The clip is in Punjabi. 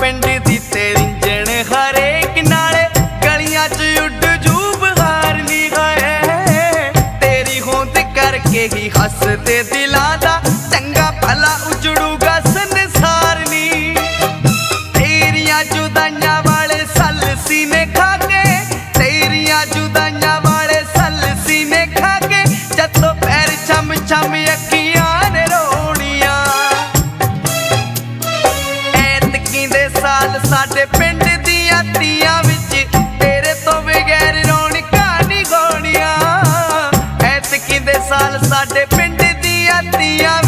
ਪਿੰਡ ਦੀ ਤੇਰੀ ਜਣ ਹਰੇਕ ਨਾਲੇ ਗਲੀਆਂ 'ਚ ਉੱਡ ਜੂ ਬਹਾਰ ਵੀ ਗਏ ਤੇਰੀ ਹੋਂਦ ਕਰਕੇ ਹੀ ਹੱਸਦੇ ਦਿਲਾਂ ਦਾ ਚੰਗਾ ਭਲਾ ਉਜੜੂਗਾ ਸੰਸਾਰ ਵੀ ਤੇਰੀਆਂ ਜੁਦਾਈਆਂ ਵਾਲੇ ਸੱਲ ਸੀਨੇ ਖਾ ਕੇ, ਤੇਰੀਆਂ ਜੁਦਾਈਆਂ ਵਾਲੇ ਸੱਲ ਸੀਨੇ ਖਾ ਕੇ, ਜਦੋਂ ਪੈਰ ਛਮ ਛਮ ਸਾਡੇ ਪਿੰਡ ਦੀਆਂ ਤੀਆਂ ਵਿੱਚ। ਤੇਰੇ ਤੋਂ ਬਗੈਰ ਰੌਣਕਾਂ ਨਹੀਂ ਐਤਕੀ ਦੇ ਸਾਲ ਸਾਡੇ ਪਿੰਡ ਦੀਆਂ ਤੀਆਂ